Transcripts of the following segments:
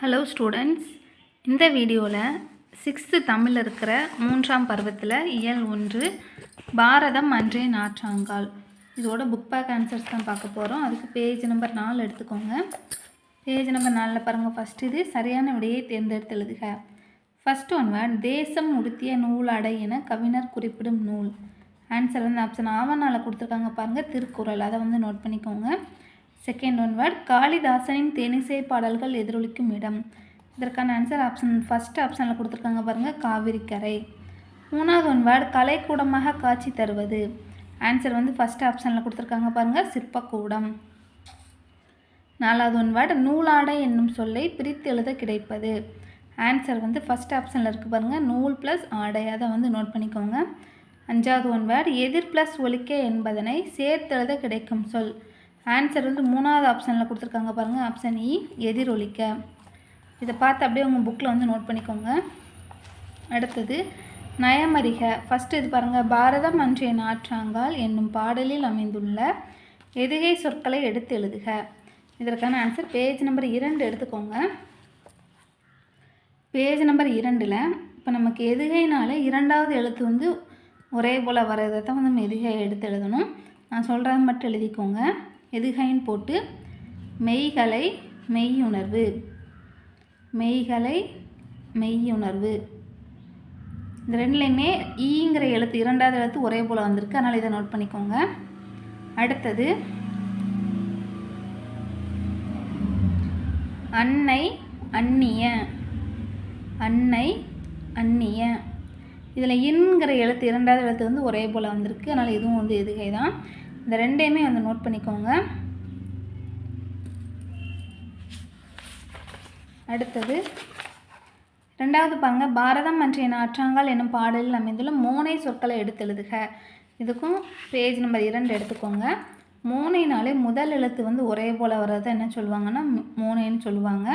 Hello students இந்த வீடியோவில் sixth தமிழில் இருக்கிற மூன்றாம் பருவத்தில் இயல் ஒன்று பாரதம் அன்றே நாற்றாங்கால். இதோட புக் பேக் ஆன்சர்ஸ் தான் பார்க்க போகிறோம் அதுக்கு பேஜ் நம்பர் நாலு எடுத்துக்கோங்க. பேஜ் நம்பர் நாலில் பாருங்கள் ஃபஸ்ட் இது சரியான விடையை தேர்ந்தெடுத்து எழுதுக. ஃபஸ்ட் ஒன் வேர்ட் தேசம் உடுத்திய நூலாடை என கவிஞர் குறிப்பிடும் நூல். ஆன்சர் வந்து ஆப்ஷன் ஆவணால் கொடுத்துருக்காங்க பாருங்கள் திருக்குறள். அதை வந்து நோட் பண்ணிக்கோங்க. செகண்ட் ஒன் வேர்ட் காளிதாசனின் தேனிசை பாடல்கள் எதிரொலிக்கும் இடம் இதற்கான ஆன்சர் ஆப்ஷன் ஃபஸ்ட் ஆப்ஷனில் கொடுத்துருக்காங்க பாருங்கள் காவிரிக்கரை மூணாவது ஒன் வேர்ட் கலைக்கூடமாக காட்சி தருவது. ஆன்சர் வந்து ஃபஸ்ட் ஆப்ஷனில் கொடுத்துருக்காங்க பாருங்கள் சிற்பக்கூடம். நாலாவது ஒன் வேர்ட் நூலாடை என்னும் சொல்லை பிரித்து எழுத கிடைப்பது. ஆன்சர் வந்து ஃபஸ்ட் ஆப்ஷனில் இருக்குது பாருங்கள் நூல் ப்ளஸ் ஆடை. அதை வந்து நோட் பண்ணிக்கோங்க. அஞ்சாவது ஒன் வேர்ட் எதிர் ப்ளஸ் ஒலிக்க என்பதனை சேர்த்தெழுத கிடைக்கும் சொல். ஆன்சர் வந்து மூணாவது ஆப்ஷனில் கொடுத்துருக்காங்க பாருங்கள் ஆப்ஷன் இ e, எதிரொலிக்க. இதை பார்த்து அப்படியே உங்கள் புக்கில் வந்து நோட் பண்ணிக்கோங்க. அடுத்தது நயமறிக. ஃபஸ்ட்டு இது பாருங்கள் பாரதம் அன்றைய நாற்றாங்கால் என்னும் பாடலில் அமைந்துள்ள எதுகை சொற்களை எடுத்து எழுதுக. இதற்கான ஆன்சர் பேஜ் நம்பர் இரண்டு எடுத்துக்கோங்க. பேஜ் நம்பர் இரண்டில் இப்போ நமக்கு எதுகைனால இரண்டாவது எழுத்து வந்து ஒரே போல் வரதை தான் வந்து நம்ம எதுகை எடுத்து எழுதணும். நான் சொல்கிறது மட்டும் எழுதிக்கோங்க. எதுகைன்னு போட்டு? மெய்களை மெய்யுணர்வு. மெய்களை மெய்யுணர்வு. இந்த ரெண்டுலேயுமே ஈங்கிற எழுத்து இரண்டாவது எழுத்து ஒரே போல் வந்திருக்கு. அதனால் இதை நோட் பண்ணிக்கோங்க. அடுத்தது அன்னை அந்நிய அன்னை அந்நிய இதில் இன்கிற எழுத்து இரண்டாவது எழுத்து வந்து ஒரே போல் வந்திருக்கு. அதனால் இதுவும் வந்து எதுகை தான் இந்த ரெண்டையுமே வந்து நோட் பண்ணிக்கோங்க. அடுத்தது ரெண்டாவது பாருங்க பாரதம் அன்றைய நாற்றாங்கால் என்னும் பாடலில் அமைந்துள்ள மோனை சொற்களை எடுத்து எழுதுக. இதுக்கும் பேஜ் நம்பர் இரண்டு எடுத்துக்கோங்க. மோனைனாலே முதல் எழுத்து வந்து ஒரே போல் வர்றதை என்ன சொல்லுவாங்கன்னா மோனைன்னு சொல்லுவாங்க.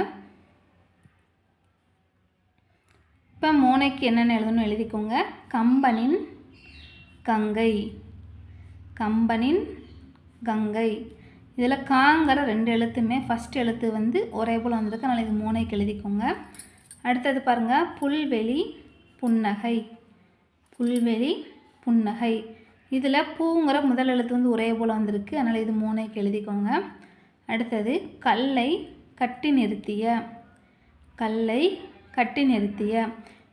இப்போ மோனைக்கு என்னென்ன எழுதணும் எழுதிக்கோங்க. கம்பனின் கங்கை. கம்பனின் கங்கை. இதில் காங்கிற ரெண்டு எழுத்துமே ஃபஸ்ட் எழுத்து வந்து ஒரே போல் வந்திருக்கு. அதனால் இது மூணைக்கு எழுதிக்கோங்க. அடுத்தது பாருங்கள் புல்வெளி புன்னகை. புல்வெளி புன்னகை. இதில் பூங்கிற முதல் எழுத்து வந்து ஒரே போல் வந்திருக்கு. அதனால் இது மூணைக்கு எழுதிக்கோங்க. அடுத்தது கல்லை கட்டி நிறுத்திய. கல்லை கட்டி நிறுத்திய.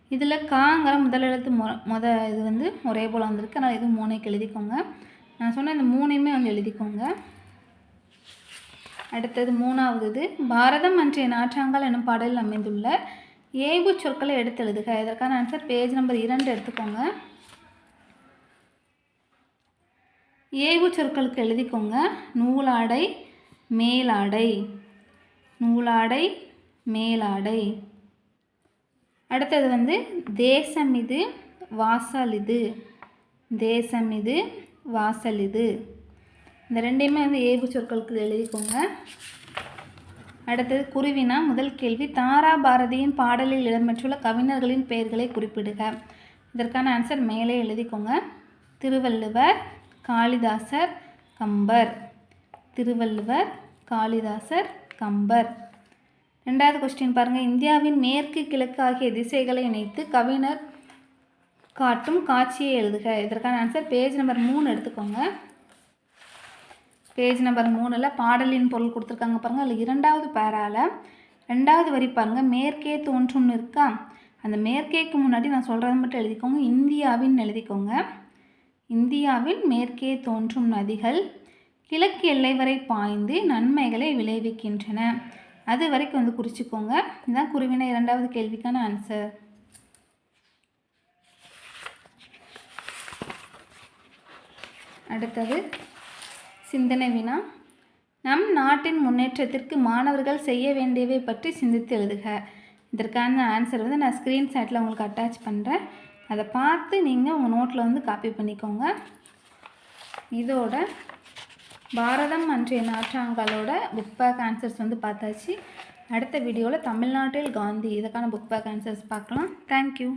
இதில் காங்கிற முதல் எழுத்து மொ மொத இது வந்து ஒரே போல் வந்திருக்கு. அதனால் இது மூணைக்கு எழுதிக்கோங்க. நான் சொன்ன இந்த மூணையுமே வந்து எழுதிக்கோங்க. அடுத்தது மூணாவது இது பாரதம் அன்றைய நாற்றாங்கால் எனும் பாடலில் அமைந்துள்ள ஏய்வு சொற்களை எடுத்து எழுதுக. இதற்கான ஆன்சர் பேஜ் நம்பர் இரண்டு எடுத்துக்கோங்க. ஏய்வு சொற்களுக்கு எழுதிக்கோங்க. நூலாடை மேலாடை. நூலாடை மேலாடை. அடுத்தது வந்து தேசம் இது வாசல் இது. தேசம் இது வாசல் இது. இந்த ரெண்டையுமே வந்து ஏகு சொற்களுக்கு எழுதிக்கோங்க. அடுத்தது குருவினா முதல் கேள்வி தாரா பாரதியின் பாடலில் இடம்பெற்றுள்ள கவிஞர்களின் பெயர்களை குறிப்பிடுக. இதற்கான ஆன்சர் மேலே எழுதிக்கோங்க. திருவள்ளுவர் காளிதாசர் கம்பர். திருவள்ளுவர் காளிதாசர் கம்பர். ரெண்டாவது கொஸ்டின் பாருங்கள் இந்தியாவின் மேற்கு கிழக்கு ஆகிய திசைகளை இணைத்து கவிஞர் காட்டும் காட்சியை எழுதுக. இதற்கான ஆன்சர் பேஜ் நம்பர் மூணு எடுத்துக்கோங்க. பேஜ் நம்பர் மூணில் பாடலின் பொருள் கொடுத்துருக்காங்க பாருங்கள் அதில் இரண்டாவது பேரால் ரெண்டாவது வரி பாருங்கள் மேற்கே தோன்றும்னு இருக்கா அந்த மேற்கேக்கு முன்னாடி நான் சொல்கிறத மட்டும் எழுதிக்கோங்க. இந்தியாவின் எழுதிக்கோங்க. இந்தியாவின் மேற்கே தோன்றும் நதிகள் கிழக்கு எல்லை வரை பாய்ந்து நன்மைகளை விளைவிக்கின்றன. அது வரைக்கும் வந்து குறிச்சிக்கோங்க. இதுதான் குருவின இரண்டாவது கேள்விக்கான ஆன்சர் அடுத்தது சிந்தனை வினா. நம் நாட்டின் முன்னேற்றத்திற்கு மாணவர்கள் செய்ய வேண்டியவை பற்றி சிந்தித்து எழுதுக. இதற்கான ஆன்சர் வந்து நான் ஸ்க்ரீன்ஷாட்டில் உங்களுக்கு அட்டாச் பண்ணுறேன் அதை பார்த்து நீங்கள் உங்கள் நோட்டில் வந்து காப்பி பண்ணிக்கோங்க. இதோட பாரதம் அன்றைய நாற்றாங்களோட புக் பேக் ஆன்சர்ஸ் வந்து பார்த்தாச்சு. அடுத்த வீடியோவில் தமிழ்நாட்டில் காந்தி இதுக்கான புக் பேக் ஆன்சர்ஸ் பார்க்கலாம். Thank you